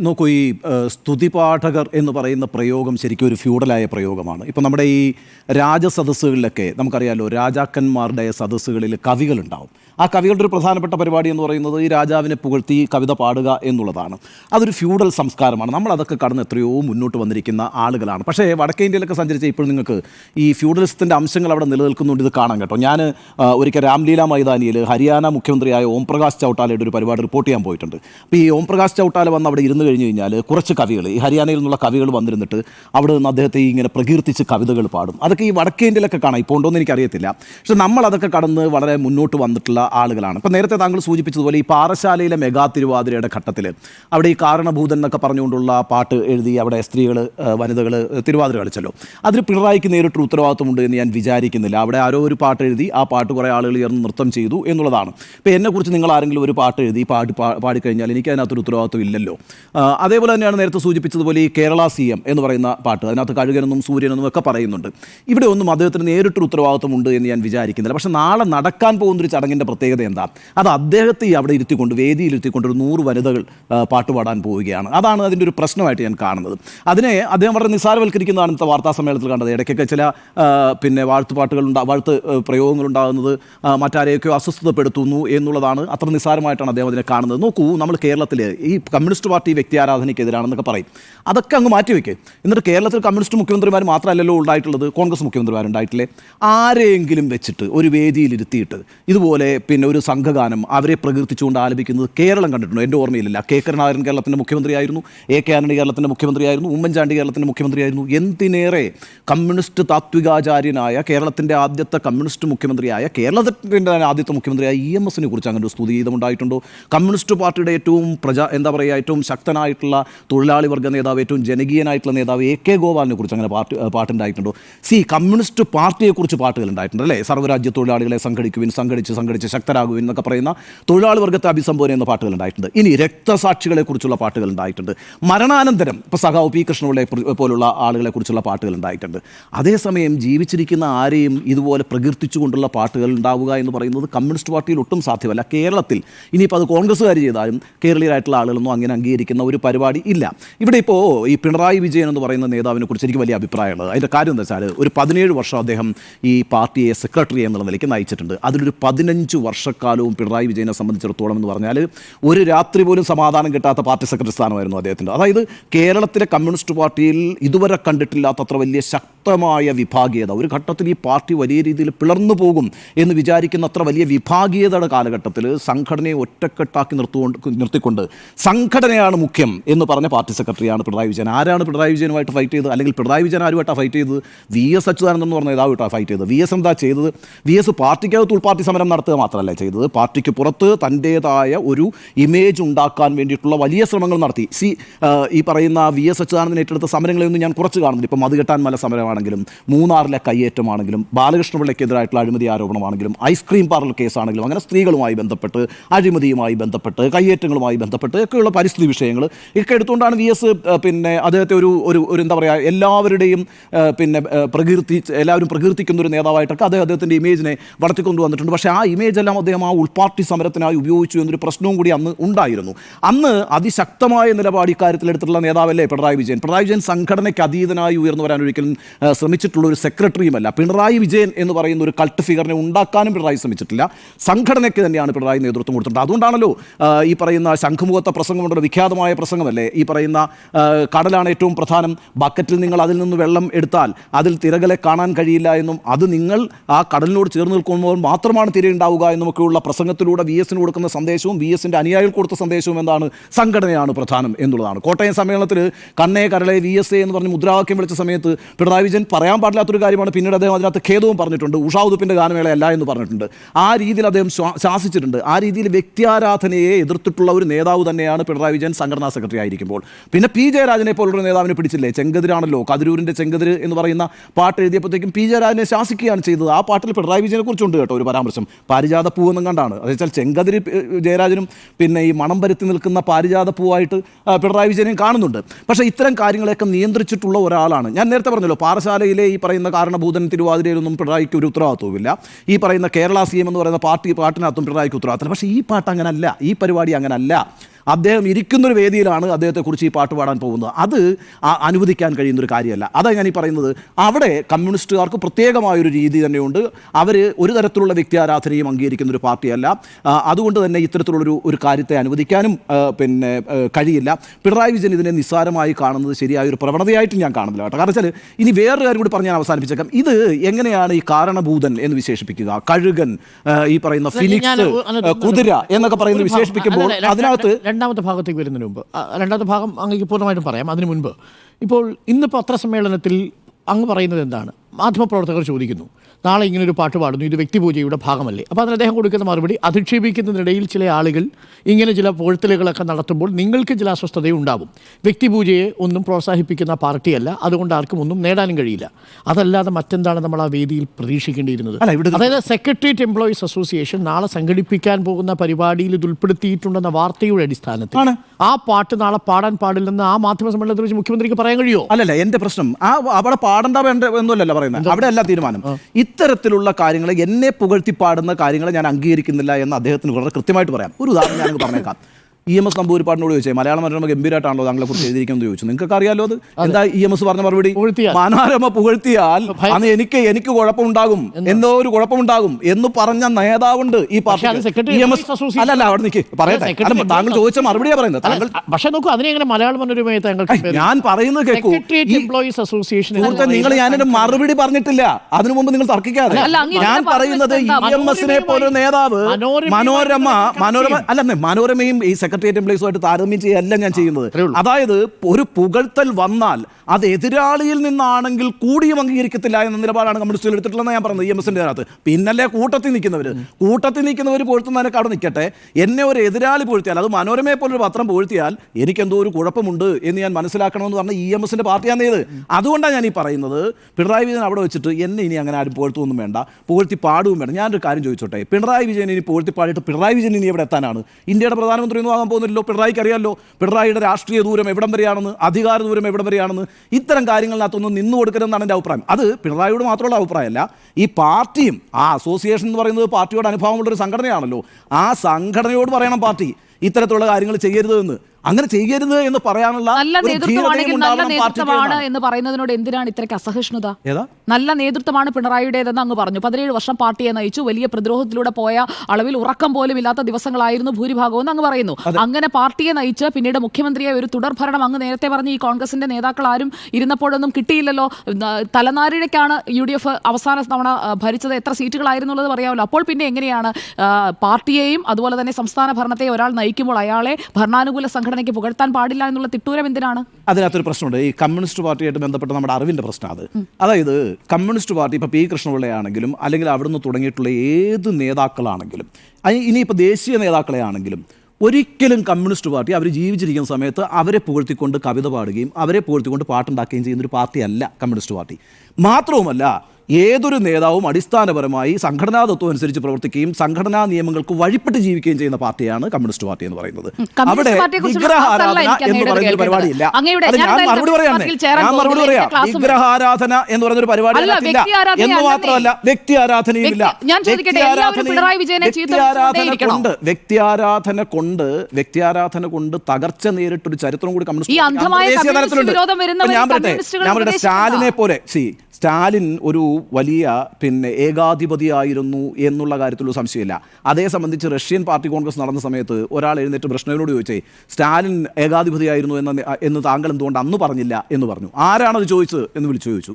നോക്കൂ ഈ സ്തുതിപാഠകർ എന്ന് പറയുന്ന പ്രയോഗം ശരിക്കും ഒരു ഫ്യൂഡലായ പ്രയോഗമാണ്. ഇപ്പം നമ്മുടെ ഈ രാജസദസ്സുകളിലൊക്കെ നമുക്കറിയാലോ രാജാക്കന്മാരുടെ സദസ്സുകളിൽ കവികളുണ്ടാവും. ആ കവികളുടെ ഒരു പ്രധാനപ്പെട്ട പരിപാടി എന്ന് പറയുന്നത് ഈ രാജാവിനെ പുകഴ്ത്തി കവിത പാടുക എന്നുള്ളതാണ്. അതൊരു ഫ്യൂഡൽ സംസ്കാരമാണ്. നമ്മൾ അതൊക്കെ കടന്ന് എത്രയോ മുന്നോട്ട് വന്നിരിക്കുന്ന ആളുകളാണ്. പക്ഷേ വടക്കേ ഇന്ത്യയിലൊക്കെ സഞ്ചരിച്ച ഇപ്പോൾ നിങ്ങൾക്ക് ഈ ഫ്യൂഡലിസത്തിന്റെ അംശങ്ങൾ അവിടെ നിലനിൽക്കുന്നുണ്ട് ഇത് കാണാം കേട്ടോ. ഞാൻ ഒരിക്കൽ രാംലീല മൈതാനിയിൽ ഹരിയാന മുഖ്യമന്ത്രിയായ ഓം പ്രകാശ് ചൗട്ടാലയുടെ ഒരു പരിപാടി റിപ്പോർട്ട് ചെയ്യാൻ പോയിട്ടുണ്ട്. അപ്പോൾ ഈ ഓം പ്രകാശ് ചൗട്ടാല വന്ന് അവിടെ ഇരുന്ന് കഴിഞ്ഞ് കഴിഞ്ഞാൽ കുറച്ച് കവികൾ ഈ ഹരിയാനയിൽ നിന്നുള്ള കവികൾ വന്നിരുന്നിട്ട് അവിടെ നിന്ന് അദ്ദേഹത്തെ ഇങ്ങനെ പ്രകീർത്തിച്ച് കവിതകൾ പാടും അതൊക്കെ ഈ വടക്കേ ഇന്ത്യയിലൊക്കെ കാണാം. ഇപ്പോൾ ഉണ്ടോ എന്ന് എനിക്കറിയത്തില്ല. പക്ഷേ നമ്മളതൊക്കെ കടന്ന് വളരെ മുന്നോട്ട് വന്നിട്ടുള്ള ആളുകളാണ്. ഇപ്പം നേരത്തെ താങ്കൾ സൂചിപ്പിച്ചതുപോലെ ഈ പാറശാലയിലെ മെഗാ തിരുവാതിരയുടെ ഘട്ടത്തിൽ അവിടെ ഈ കാരണഭൂതൻ എന്നൊക്കെ പറഞ്ഞുകൊണ്ടുള്ള പാട്ട് എഴുതി അവിടെ സ്ത്രീകൾ വനിതകൾ തിരുവാതിര കളിച്ചല്ലോ. അതിന് പിണറായിക്ക് നേരിട്ട് ഉത്തരവാദിത്വമുണ്ട് എന്ന് ഞാൻ വിചാരിക്കുന്നില്ല. അവിടെ ആരോ ഒരു പാട്ട് എഴുതി ആ പാട്ട് കുറേ ആളുകൾ ചേർന്ന് നൃത്തം ചെയ്തു എന്നുള്ളതാണ്. ഇപ്പോൾ എന്നെക്കുറിച്ച് നിങ്ങൾ ആരെങ്കിലും ഒരു പാട്ട് എഴുതി പാട്ട് പാ- പാടിക്കഴിഞ്ഞാൽ എനിക്ക് അതിനകത്തൊരു ഉത്തരവാദിത്വം ഇല്ലല്ലോ. അതേപോലെ തന്നെയാണ് നേരത്തെ സൂചിപ്പിച്ചതുപോലെ ഈ കേരള സി എം എന്ന് പറയുന്ന പാട്ട് അതിനകത്ത് കഴുകനെന്നും സൂര്യനെന്നും ഒക്കെ പറയുന്നുണ്ട്. ഇവിടെ ഒന്നും അദ്ദേഹത്തിന് നേരിട്ടൊരു ഉത്തരവാദിത്വമുണ്ട് എന്ന് ഞാൻ വിചാരിക്കുന്നില്ല. പക്ഷേ നാളെ നടക്കാൻ പോകുന്നൊരു ചടങ്ങിന്റെ പ്രത്യേകത എന്താ? അത് അദ്ദേഹത്തെ അവിടെ ഇരുത്തിക്കൊണ്ട് വേദിയിൽ ഇരുത്തിക്കൊണ്ട് ഒരു നൂറ് വനിതകൾ പാട്ട് പാടാൻ പോവുകയാണ്. അതാണ് അതിന്റെ ഒരു പ്രശ്നമായിട്ട് ഞാൻ കാണുന്നത്. അതിനെ അദ്ദേഹം വളരെ നിസ്സാരവൽക്കരിക്കുന്നതാണ് ഇന്നത്തെ വാർത്താ സമ്മേളനത്തിൽ കണ്ടത്. ഇടയ്ക്കൊക്കെ ചില പിന്നെ വാഴ്ത്തുപാട്ടുകൾ ഉണ്ടാ വാഴ്ത്ത് പ്രയോഗങ്ങളുണ്ടാകുന്നത് മറ്റാരെയൊക്കെയോ അസ്വസ്ഥതപ്പെടുത്തുന്നു എന്നുള്ളതാണ് അത്ര നിസ്സാരമായിട്ടാണ് അദ്ദേഹം അതിനെ കാണുന്നത്. നോക്കൂ നമ്മൾ കേരളത്തിൽ ഈ കമ്മ്യൂണിസ്റ്റ് പാർട്ടി വ്യക്തി ആരാധനയ്ക്കെതിരാണെന്നൊക്കെ പറയും. അതൊക്കെ അങ്ങ് മാറ്റിവെക്ക് എന്നിട്ട് കേരളത്തിൽ കമ്മ്യൂണിസ്റ്റ് മുഖ്യമന്ത്രിമാർ മാത്രമല്ലല്ലോ ഉണ്ടായിട്ടുള്ളത് കോൺഗ്രസ് മുഖ്യമന്ത്രിമാരുണ്ടായിട്ടില്ലേ? ആരെയെങ്കിലും വെച്ചിട്ട് ഒരു വേദിയിലിരുത്തിയിട്ട് ഇതുപോലെ പിന്നെ ഒരു സംഘഗാനം അവരെ പ്രകീർത്തിച്ചുകൊണ്ട് ആലപിക്കുന്നത് കേരളം കണ്ടിട്ടുണ്ട്? എന്റെ ഓർമ്മയിലില്ല. കെ. കരുണാകരൻ കേരളത്തിന്റെ മുഖ്യമന്ത്രിയായിരുന്നു. എ. കെ. ആന്റണി കേരളത്തിന്റെ മുഖ്യമന്ത്രിയായിരുന്നു. ഉമ്മൻചാണ്ടി കേരളത്തിന്റെ മുഖ്യമന്ത്രിയായിരുന്നു. എന്തിനേറെ കമ്മ്യൂണിസ്റ്റ് താത്വികാചാര്യനായ കേരളത്തിന്റെ ആദ്യത്തെ കമ്മ്യൂണിസ്റ്റ് മുഖ്യമന്ത്രിയായ കേരളത്തിന്റെ ആദ്യത്തെ മുഖ്യമന്ത്രിയായ ഇ. എം. എസിനെ കുറിച്ച് അങ്ങനെ ഒരു സ്തുതി ഗീതമുണ്ടായിട്ടുണ്ടോ? കമ്മ്യൂണിസ്റ്റ് പാർട്ടിയുടെ ഏറ്റവും പ്രജാ എന്താ പറയുക ഏറ്റവും ശക്തനായിട്ടുള്ള തൊഴിലാളി വർഗ നേതാവ് ഏറ്റവും ജനകീയനായിട്ടുള്ള നേതാവ് എ. കെ. ഗോപാലിനെ കുറിച്ച് അങ്ങനെ പാട്ട് പാട്ടുണ്ടായിട്ടുണ്ടോ? സി കമ്മ്യൂണിസ്റ്റ് പാർട്ടിയെക്കുറിച്ച് പാട്ടുകൾ ഉണ്ടായിട്ടുണ്ട് അല്ലേ? സർവരാജ്യ തൊഴിലാളികളെ സംഘടിക്കുവിൻ സംഘടിച്ച് സംഘടിച്ച് ശക്തരാകുവിൻ എന്നൊക്കെ പറയുന്ന തൊഴിലാളി വർഗത്തെ അഭിസംബോധന എന്ന പാട്ടുകൾ ഉണ്ടായിട്ടുണ്ട്. ഇനി രക്തസാക്ഷികളെ കുറിച്ചുള്ള പാട്ടുകൾ ഉണ്ടായിട്ടുണ്ട്. മരണാനന്തരം ഇപ്പോൾ സഖാവ് പി കൃഷ്ണപിള്ളയെ പോലുള്ള ആളുകളെ കുറിച്ചുള്ള പാട്ടുകൾ ഉണ്ടായിട്ടുണ്ട്. അതേസമയം ജീവിച്ചിരിക്കുന്ന ആരെയും ഇതുപോലെ പ്രകീർത്തിച്ചുകൊണ്ടുള്ള പാട്ടുകൾ ഉണ്ടാവുക എന്ന് പറയുന്നത് കമ്മ്യൂണിസ്റ്റ് പാർട്ടിയിൽ ഒട്ടും സാധ്യമല്ല. കേരളത്തിൽ ഇനിയിപ്പോൾ അത് കോൺഗ്രസ്സുകാർ ചെയ്താലും കേരളീയരായിട്ടുള്ള ആളുകളൊന്നും അങ്ങനെ അംഗീകരിക്കുന്ന ഒരു പരിപാടി ഇല്ല. ഇവിടെ ഇപ്പോൾ ഈ പിണറായി വിജയൻ എന്ന് പറയുന്ന നേതാവിനെ കുറിച്ച് എനിക്ക് വലിയ അഭിപ്രായമുള്ളത് അതിന്റെ കാര്യം എന്താ വെച്ചാൽ ഒരു പതിനേഴ് വർഷം അദ്ദേഹം ഈ പാർട്ടിയെ സെക്രട്ടറി എന്നുള്ള നിലയ്ക്ക് നയിച്ചിട്ടുണ്ട്. അതിലൊരു പതിനഞ്ച് വർഷക്കാലവും പിണറായി വിജയനെ സംബന്ധിച്ചിടത്തോളം എന്ന് പറഞ്ഞാൽ ഒരു രാത്രി പോലും സമാധാനം കിട്ടാത്ത പാർട്ടി സെക്രട്ടറി സ്ഥാനമായിരുന്നു അദ്ദേഹത്തിന്റെ. അതായത് കേരളത്തിലെ കമ്മ്യൂണിസ്റ്റ് പാർട്ടിയിൽ ഇതുവരെ കണ്ടിട്ടില്ലാത്തത്ര വലിയ ശക്തമായ വിഭാഗീയത ഒരു ഘട്ടത്തിൽ ഈ പാർട്ടി വലിയ രീതിയിൽ പിളർന്നു പോകും എന്ന് വിചാരിക്കുന്ന അത്ര വലിയ വിഭാഗീയതയുടെ കാലഘട്ടത്തിൽ സംഘടനയെ ഒറ്റക്കെട്ടാക്കി നിർത്തുകൊണ്ട് നിർത്തിക്കൊണ്ട് സംഘടനയാണ് മുഖ്യം എന്ന് പറഞ്ഞ പാർട്ടി സെക്രട്ടറിയാണ് പിണറായി വിജയൻ. ആരാണ് പിണറായി വിജയനുമായിട്ട് ഫൈറ്റ് ചെയ്തത്? അല്ലെങ്കിൽ പിണറായി വിജയൻ ആരുമായിട്ടാണ് ഫൈറ്റ് ചെയ്തത്? വി എസ് അച്യുതാനന്ദൻ എന്ന് പറഞ്ഞ നേതാവായിട്ടാണ് ഫൈറ്റ് ചെയ്തത്. വി എസ് എന്താ ചെയ്തത്? വി എസ് പാർട്ടിക്കകത്ത് ഉൾപാർട്ടി സമരം നടത്തുക മാത്രമല്ല ചെയ്തത്. പാർട്ടിക്ക് പുറത്ത് തന്റേതായ ഒരു ഇമേജ് ഉണ്ടാക്കാൻ വേണ്ടിയിട്ടുള്ള വലിയ ശ്രമങ്ങൾ നടത്തി. സി ഈ പറയുന്ന വി എസ് അച്യുതാനന്ദൻ ഏറ്റെടുത്ത സമരങ്ങളെയൊന്നും ഞാൻ കുറച്ച് കാണുന്നില്ല ഇപ്പം മതുകെട്ടാൻ മല സമരമാണെങ്കിലും മൂന്നാറിലെ കയ്യേറ്റമാണെങ്കിലും ബാലകൃഷ്ണപിള്ളയ്ക്കെതിരായിട്ടുള്ള അഴിമതി ആരോപണമാണെങ്കിലും ഐസ്ക്രീം പാർലർ കേസാണെങ്കിലും അങ്ങനെ സ്ത്രീകളുമായി ബന്ധപ്പെട്ട് അഴിമതിയുമായി ബന്ധപ്പെട്ട് കയ്യേറ്റങ്ങളുമായി ബന്ധപ്പെട്ട് ഒക്കെയുള്ള പരിസ്ഥിതി വിഷയങ്ങൾ ഒക്കെ എടുത്തുകൊണ്ടാണ് വി എസ് പിന്നെ അദ്ദേഹത്തെ ഒരു ഒരു എന്താ പറയുക എല്ലാവരുടെയും പിന്നെ പ്രകീർത്തി എല്ലാവരും പ്രകീർത്തിക്കുന്ന ഒരു നേതാവായിട്ടൊക്കെ അദ്ദേഹം അദ്ദേഹത്തിന്റെ ഇമേജിനെ വളർത്തിക്കൊണ്ടു വന്നിട്ടുണ്ട് പക്ഷേ ആ ഇമേജ് എല്ലാം അദ്ദേഹം ആ ഉൾപാർട്ടി സമരത്തിനായി ഉപയോഗിച്ചു എന്നൊരു പ്രശ്നവും കൂടി അന്ന് ഉണ്ടായിരുന്നു. അന്ന് അതിശക്തമായ നിലപാട് ഇക്കാര്യത്തിൽ എടുത്തിട്ടുള്ള നേതാവല്ലേ പിണറായി വിജയൻ? പിണറായി വിജയൻ സംഘടനയ്ക്ക് അതീതനായി ഉയർന്നു വരാൻ ഒരിക്കലും ശ്രമിച്ചിട്ടുള്ള ഒരു സെക്രട്ടറിയുമല്ല. പിണറായി വിജയൻ എന്ന് പറയുന്ന ഒരു കൾട്ട് ഫിഗറിനെ ഉണ്ടാക്കാനും പിണറായി ശ്രമിച്ചിട്ടില്ല. സംഘടനയ്ക്ക് തന്നെയാണ് പിണറായി നേതൃത്വം കൊടുത്തിട്ടുണ്ട് അതുകൊണ്ടാണല്ലോ ഈ പറയുന്ന ശംഖുമുഖത്തെ പ്രസംഗമുണ്ടല്ലോ വിഖ്യാതമായ പ്രസംഗമല്ലേ? ഈ പറയുന്ന കടലാണ് ഏറ്റവും പ്രധാനം. ബക്കറ്റിൽ നിങ്ങൾ അതിൽ നിന്ന് വെള്ളം എടുത്താൽ അതിൽ തിരകളെ കാണാൻ കഴിയില്ല എന്നും അത് നിങ്ങൾ ആ കടലിനോട് ചേർന്ന് നിൽക്കുമ്പോൾ മാത്രമാണ് തിര ഉണ്ടാവുക എന്നുമൊക്കെയുള്ള പ്രസംഗത്തിലൂടെ വി എസിന് കൊടുക്കുന്ന സന്ദേശവും വി എസിന്റെ അനുയായികൾ കൊടുത്ത സന്ദേശവും എന്താണ്? സംഘടനയാണ് പ്രധാനം എന്നുള്ളതാണ്. കോട്ടയം സമ്മേളനത്തിൽ കണ്ണേ കരളെ വി എസ് എ എന്ന് പറഞ്ഞ് മുദ്രാവാക്യം വിളിച്ച സമയത്ത് പിണറായി വിജയൻ പറയാൻ പാടില്ലാത്തൊരു കാര്യമാണ്. പിന്നീട് അദ്ദേഹം അതിനകത്ത് ഖേദവും പറഞ്ഞിട്ടുണ്ട്. ഉഷാ ഉദുപ്പിന്റെ ഗാനമേളയല്ല എന്ന് പറഞ്ഞിട്ടുണ്ട്. ആ രീതിയിൽ അദ്ദേഹം ശാസിച്ചിട്ടുണ്ട്. ആ രീതിയിൽ വ്യക്തിയാരാധനയെ എതിർത്തിട്ടുള്ള ഒരു നേതാവ് തന്നെയാണ് പിണറായി വിജയൻ സംഘടനാ സെക്രട്ടറി ആയിരിക്കുമ്പോൾ. പിന്നെ പി ജയരാജനെ പോലൊരു നേതാവിനെ പിടിച്ചില്ലേ? ചെങ്കതിരാണല്ലോ. കതിരൂരിന്റെ ചെങ്കതിര് എന്ന് പറയുന്ന പാട്ട് എഴുതിയപ്പോഴത്തേക്കും പി ജയരാജനെ ശാസിക്കുകയാണ് ചെയ്തത്. ആ പാട്ടിൽ പിണറായി വിജയനെ കുറിച്ചുണ്ട് കേട്ടോ ഒരു പരാമർശം. പാരിജാത പൂവെന്നും കണ്ടാണ്. അത് വെച്ചാൽ ചെങ്കതിരി ജയരാജനും പിന്നെ ഈ മണം പരുത്തി നിൽക്കുന്ന പാരിജാത പൂവായിട്ട് പിണറായി വിജയനെയും കാണുന്നുണ്ട്. പക്ഷേ ഇത്തരം കാര്യങ്ങളെയൊക്കെ നിയന്ത്രിച്ചിട്ടുള്ള ഒരാളാണ്. ഞാൻ നേരത്തെ പറഞ്ഞല്ലോ പാറശാലയിലെ ഈ പറയുന്ന കാരണഭൂതൻ തിരുവാതിരയിലൊന്നും പിണറായിക്ക് ഒരു ഉത്തരവാദിത്വമില്ല ഈ പറയുന്ന കേരള സി എം എന്ന് പറയുന്ന പാർട്ടി പാട്ടിനകത്തും പിണറായിക്ക് ഉത്തരവാദിത്തമില്ല പക്ഷേ ഈ പാട്ട് അങ്ങനല്ല. ഈ പരിപാടി അങ്ങനല്ല. അദ്ദേഹം ഇരിക്കുന്നൊരു വേദിയിലാണ് അദ്ദേഹത്തെക്കുറിച്ച് ഈ പാട്ട് പാടാൻ പോകുന്നത്. അത് അനുവദിക്കാൻ കഴിയുന്നൊരു കാര്യമല്ല. അതാണ് ഞാൻ ഈ പറയുന്നത്. അവിടെ കമ്മ്യൂണിസ്റ്റുകാർക്ക് പ്രത്യേകമായൊരു രീതി തന്നെയുണ്ട്. അവർ ഒരു തരത്തിലുള്ള വ്യക്തി ആരാധനയും അംഗീകരിക്കുന്ന ഒരു പാർട്ടിയല്ല അതുകൊണ്ട് തന്നെ ഇത്തരത്തിലുള്ളൊരു ഒരു കാര്യത്തെ അനുവദിക്കാനും പിന്നെ കഴിയില്ല. പിണറായി വിജയൻ ഇതിനെ നിസ്സാരമായി കാണുന്നത് ശരിയായ ഒരു പ്രവണതയായിട്ട് ഞാൻ കാണുന്നില്ല കേട്ടോ. കാരണം വെച്ചാൽ ഇനി വേറൊരു കാര്യം കൂടി പറഞ്ഞ് ഞാൻ അവസാനിപ്പിച്ചേക്കാം. ഇത് എങ്ങനെയാണ് ഈ കാരണഭൂതൻ എന്ന് വിശേഷിപ്പിക്കുക? കഴുകൻ ഈ പറയുന്ന ഫിനിക്സ് കുതിര എന്നൊക്കെ പറയുന്നത് വിശേഷിപ്പിക്കുമ്പോൾ അതിനകത്ത് രണ്ടാമത്തെ ഭാഗത്തേക്ക് വരുന്നതിന് മുമ്പ് രണ്ടാമത്തെ ഭാഗം അങ്ങേക്ക് പൂർണമായിട്ടും പറയാം അതിനു മുൻപ്. ഇപ്പോൾ ഇന്ന് പത്രസമ്മേളനത്തിൽ അങ്ങ് പറയുന്നത് എന്താണ്? മാധ്യമപ്രവർത്തകർ ചോദിക്കുന്നു. നാളെ ഇങ്ങനെ ഒരു പാട്ട് പാടുന്നു. ഇത് വ്യക്തിപൂജയുടെ ഭാഗമല്ലേ. അപ്പോൾ അതിന് അദ്ദേഹം കൊടുക്കുന്ന മറുപടി അധിക്ഷേപിക്കുന്നതിനിടയിൽ ചില ആളുകൾ ഇങ്ങനെ ചില പുഴത്തലുകളൊക്കെ നടത്തുമ്പോൾ നിങ്ങൾക്ക് ചില അസ്വസ്ഥതയുണ്ടാവും വ്യക്തിപൂജയെ ഒന്നും പ്രോത്സാഹിപ്പിക്കുന്ന പാർട്ടിയല്ല. അതുകൊണ്ട് ആർക്കും ഒന്നും നേടാനും കഴിയില്ല. അതല്ലാതെ മറ്റെന്താണ് നമ്മൾ ആ വേദിയിൽ പ്രതീക്ഷിക്കേണ്ടിയിരുന്നത്? അതായത് സെക്രട്ടേറിയറ്റ് എംപ്ലോയീസ് അസോസിയേഷൻ നാളെ സംഘടിപ്പിക്കാൻ പോകുന്ന പരിപാടിയിൽ ഇത് ഉൾപ്പെടുത്തിയിട്ടുണ്ടെന്ന വാർത്തയുടെ അടിസ്ഥാനത്തിൽ ആ പാട്ട് നാളെ പാടാൻ പാടില്ലെന്ന് ആ മാധ്യമ സമ്മേളനത്തിൽ വെച്ച് മുഖ്യമന്ത്രിക്ക് പറയാൻ കഴിയുമോ അല്ലല്ല എന്റെ പ്രശ്നം. ആ അവിടെ പാടണ്ട വേണ്ട എന്നല്ലല്ലോ പറയുന്നത്. അവിടെ അല്ല തീരുമാനം. ഇത്തരത്തിലുള്ള കാര്യങ്ങൾ എന്നെ പുകഴ്ത്തി പാടുന്ന കാര്യങ്ങൾ ഞാൻ അംഗീകരിക്കുന്നില്ല എന്ന് അദ്ദേഹത്തിന് വളരെ കൃത്യമായിട്ട് പറയാം. ഒരു ഉദാഹരണം ഞാൻ പറഞ്ഞേക്കാം. ഇ എം എസ് നമ്പൂരിപ്പാടിനോട് ചോദിച്ചേ. മലയാള മനോരമ ഗംഭീരമായിട്ടാണല്ലോ താങ്കളെ കുറിച്ച് എഴുതിയിരിക്കുന്നത് ചോദിച്ചു. നിങ്ങൾക്ക് അറിയാലോ അത്? എന്താ ഇ എം എസ് പറഞ്ഞ മറുപടി. മനോരമ പുകഴ്ത്തിയാൽ അന്ന് എനിക്ക് എനിക്ക് കുഴപ്പമുണ്ടാകും. എന്തോ? ഒരു കുഴപ്പമുണ്ടാകും എന്ന് പറഞ്ഞ നേതാവുണ്ട് ഈ പാർട്ടി ഇ എം എസ് അല്ലല്ല അവിടെ നിൽക്ക് പറയട്ടെ. താങ്കൾ ചോദിച്ച മറുപടിയാ പറയുന്നത്. താങ്കൾ പക്ഷേ നോക്കൂ അതിനെ എങ്ങനെ മലയാള മനോരമയെ ഞാൻ പറയുന്നത് കേൾക്കൂ എംപ്ലോയീസ് അസോസിയേഷൻ നിങ്ങൾ ഞാനൊരു മറുപടി പറഞ്ഞിട്ടില്ല. അതിനു മുമ്പ് നിങ്ങൾ തർക്കിക്കാതെ. ഞാൻ പറയുന്നത് ഇ എം എസിനെ പോലെ നേതാവ് മനോരമ മനോരമ അല്ല മനോരമയും ഈ സെക്രട്ടേറിയറ്റ് എംപ്ലോയീസുമായിട്ട് താരതമ്യം ചെയ്യല്ല ഞാൻ ചെയ്യുന്നത്. അതായത് ഒരു പുകഴ്ത്തൽ വന്നാൽ അത് എതിരാളിയിൽ നിന്നാണെങ്കിൽ കൂടിയും അംഗീകരിക്കത്തില്ല എന്ന നിലപാടാണ് കമ്മ്യൂണിസ്റ്റുകൾ എടുത്തിട്ടുള്ളതെന്ന് ഞാൻ പറഞ്ഞത് ഇ എം എസിന്റെ അകത്ത്. പിന്നല്ലേ കൂട്ടത്തിൽ നിൽക്കുന്നവർ കൂട്ടത്തിൽ നിൽക്കുന്നവർ പൊഴുത്തുന്നതിനൊക്കെ അവിടെ നിൽക്കട്ടെ. എന്നെ ഒരു എതിരാളി പൊഴുത്തിയാൽ അത് മനോരമയെ പോലൊരു പത്രം പൊഴുത്തിയാൽ എനിക്കെന്തോ ഒരു കുഴപ്പമുണ്ട് എന്ന് ഞാൻ മനസ്സിലാക്കണമെന്ന് പറഞ്ഞ ഇ എം എസിന്റെ പാർട്ടിയാണ് ഇത് അതുകൊണ്ടാണ് ഞാൻ ഈ പറയുന്നത് പിണറായി വിജയൻ അവിടെ വെച്ചിട്ട് എന്നെ ഇനി അങ്ങനെ ആരും പൊഴുത്തൊന്നും വേണ്ട പുകഴ്ത്തി പാടുകയും വേണ്ട. ഞാനൊരു കാര്യം ചോദിച്ചോട്ടെ പിണറായി വിജയൻ ഇനി പുകഴ്ത്തി പാടിയിട്ട് പിണറായി വിജയൻ ഇനി എവിടെ എത്താനാണ്? ഇന്ത്യയുടെ പ്രധാനമന്ത്രി ഒന്നും ആകാൻ പോകുന്നില്ലല്ലോ പിണറായിക്ക് അറിയാമല്ലോ പിണറായിയുടെ രാഷ്ട്രീയ ദൂരം എവിടം വരെയാണെന്ന് അധികാര ദൂരം എവിടം വരെയാണെന്ന്. ഇത്തരം കാര്യങ്ങളിനകത്തൊന്നും നിന്നു കൊടുക്കരുതെന്നാണ് എന്റെ അഭിപ്രായം. അത് പിണറായിയോട് മാത്രമുള്ള അഭിപ്രായമല്ല ഈ പാർട്ടിയും ആ അസോസിയേഷൻ എന്ന് പറയുന്നത് പാർട്ടിയോട് അനുഭവമുള്ളൊരു സംഘടനയാണല്ലോ. ആ സംഘടനയോട് പറയണം പാർട്ടി ഇത്തരത്തിലുള്ള കാര്യങ്ങൾ ചെയ്യരുത് എന്ന് അങ്ങനെ ചെയ്യരുത് എന്ന് പറയാനുള്ള നല്ല നേതൃത്വമാണെങ്കിൽ നല്ല നേതൃത്വമാണ് എന്ന് പറയുന്നതിനോട് എന്തിനാണ് ഇത്രയ്ക്ക് അസഹിഷ്ണുത? നല്ല നേതൃത്വമാണ് പിണറായിയുടേതെന്ന് അങ്ങ് പറഞ്ഞു. പതിനേഴ് വർഷം പാർട്ടിയെ നയിച്ചു. വലിയ പ്രതിരോധത്തിലൂടെ പോയ അളവിൽ ഉറക്കം പോലും ഇല്ലാത്ത ദിവസങ്ങളായിരുന്നു ഭൂരിഭാഗവും എന്ന് അങ്ങ് പറയുന്നു. അങ്ങനെ പാർട്ടിയെ നയിച്ച് പിന്നീട് മുഖ്യമന്ത്രിയെ ഒരു തുടർഭരണം അങ്ങ് നേരത്തെ പറഞ്ഞ്. ഈ കോൺഗ്രസിന്റെ നേതാക്കൾ ആരും ഇരുന്നപ്പോഴൊന്നും കിട്ടിയില്ലല്ലോ. തലനാരിഴയ്ക്കാണ് യു ഡി എഫ് അവസാന തവണ ഭരിച്ചത്. എത്ര സീറ്റുകളായിരുന്നു എന്നുള്ളത് പറയാമല്ലോ അപ്പോൾ പിന്നെ എങ്ങനെയാണ് പാർട്ടിയെയും അതുപോലെ തന്നെ സംസ്ഥാന ഭരണത്തെയും ഒരാൾ നയിക്കുമ്പോൾ അയാളെ ഭരണാനുകൂല സംഘടനയ്ക്ക് പുകഴ്ത്താൻ പാടില്ല എന്നുള്ള തിട്ടൂരം എന്തിനാണ്? അതിനകത്തൊരു പ്രശ്നമുണ്ട്. ഈ കമ്മ്യൂണിസ്റ്റ് പാർട്ടിയായിട്ട് ബന്ധപ്പെട്ട നമ്മുടെ അറിവിന്റെ പ്രശ്നം അത്. അതായത് കമ്മ്യൂണിസ്റ്റ് പാർട്ടി ഇപ്പോൾ പി കൃഷ്ണപിള്ളയാണെങ്കിലും അല്ലെങ്കിൽ അവിടുന്ന് തുടങ്ങിയിട്ടുള്ള ഏത് നേതാക്കളാണെങ്കിലും ഇനിയിപ്പോൾ ദേശീയ നേതാക്കളെ ആണെങ്കിലും ഒരിക്കലും കമ്മ്യൂണിസ്റ്റ് പാർട്ടി അവർ ജീവിച്ചിരിക്കുന്ന സമയത്ത് അവരെ പുകഴ്ത്തിക്കൊണ്ട് കവിത പാടുകയും അവരെ പുകഴ്ത്തിക്കൊണ്ട് പാട്ടുണ്ടാക്കുകയും ചെയ്യുന്ന ഒരു പാർട്ടിയല്ല കമ്മ്യൂണിസ്റ്റ് പാർട്ടി. മാത്രവുമല്ല ഏതൊരു നേതാവും അടിസ്ഥാനപരമായി സംഘടനാ തത്വം അനുസരിച്ച് പ്രവർത്തിക്കുകയും സംഘടനാ നിയമങ്ങൾക്ക് വഴിപ്പെട്ട് ജീവിക്കുകയും ചെയ്യുന്ന പാർട്ടിയാണ് കമ്മ്യൂണിസ്റ്റ് പാർട്ടി എന്ന് പറയുന്നത്. അവിടെ വിഗ്രഹാരാധന എന്ന് പറയുന്ന ഒരു പരിപാടിയില്ല. അത് ഞാൻ മറുപടി പറയാം. ഞാൻ മറുപടി പറയാം. വിഗ്രഹാരാധന എന്ന് പറയുന്ന ഒരു പരിപാടി അതിനകത്തില്ല. എന്ന് മാത്രമല്ല വ്യക്തി ആരാധനയും ഇല്ല വ്യക്തി- ഞാൻ ചോദിക്കട്ടെ, എല്ലാവരും പിണറായി വിജയനെ ചീത്ത വിളിച്ചുകൊണ്ടേയിരിക്കണോ? കൊണ്ട് വ്യക്തി ആരാധന കൊണ്ട് വ്യക്തി ആരാധന കൊണ്ട് തകർച്ച നേരിട്ടൊരു ചരിത്രം കൂടി കമ്മ്യൂണിസ്റ്റ് ഞാൻ പറയട്ടെ ഞാൻ പറയട്ടെ സ്റ്റാലിനെ പോലെ സി സ്റ്റാലിൻ ഒരു വലിയ പിന്നെ ഏകാധിപതിയായിരുന്നു എന്നുള്ള കാര്യത്തിലൊരു സംശയമില്ല. അതേ സംബന്ധിച്ച് റഷ്യൻ പാർട്ടി കോൺഗ്രസ് നടന്ന സമയത്ത് ഒരാൾ എഴുന്നേറ്റ് പ്രശ്നവിനോട് ചോദിച്ചേ സ്റ്റാലിൻ ഏകാധിപതിയായിരുന്നു എന്ന് എന്ന് താങ്കൾ എന്തുകൊണ്ട് അന്ന് പറഞ്ഞില്ല? എന്ന് പറഞ്ഞു. ആരാണത് ചോദിച്ചത്? എന്ന് വിളിച്ചു ചോദിച്ചു.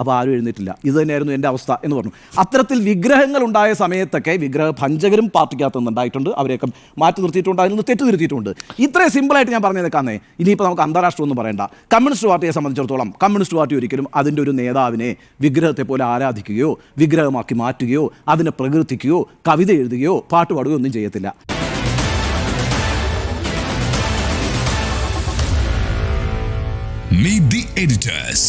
അപ്പോൾ ആരും എഴുന്നേറ്റില്ല. ഇത് തന്നെയായിരുന്നു എന്റെ അവസ്ഥ എന്ന് പറഞ്ഞു. അത്തരത്തിൽ വിഗ്രഹങ്ങൾ ഉണ്ടായ സമയത്തൊക്കെ വിഗ്രഹ ഭഞ്ചകരും പാർട്ടിക്കകത്ത് നിന്നുണ്ടായിട്ടുണ്ട്. അവരെയൊക്കെ മാറ്റി നിർത്തിയിട്ടുണ്ട്. അതിൽ നിന്ന് തെറ്റുതിരുത്തിയിട്ടുണ്ട് ഇത്രയും സിമ്പിളായിട്ട് ഞാൻ പറഞ്ഞു നിൽക്കാന്നേ ഇനിയിപ്പോൾ നമുക്ക് അന്താരാഷ്ട്രം ഒന്നും പറയണ്ട. കമ്മ്യൂണിസ്റ്റ് പാർട്ടിയെ സംബന്ധിച്ചിടത്തോളം കമ്മ്യൂണിസ്റ്റ് പാർട്ടി ഒരിക്കലും അതിന്റെ ഒരു നേതാവിനെ വിഗ്രഹത്തെ പോലെ ആരാധിക്കുകയോ വിഗ്രഹമാക്കി മാറ്റുകയോ അതിനെ പ്രകീർത്തിക്കുകയോ കവിത എഴുതുകയോ പാട്ട് പാടുകയോ ഒന്നും ചെയ്യത്തില്ല. Meet the editors.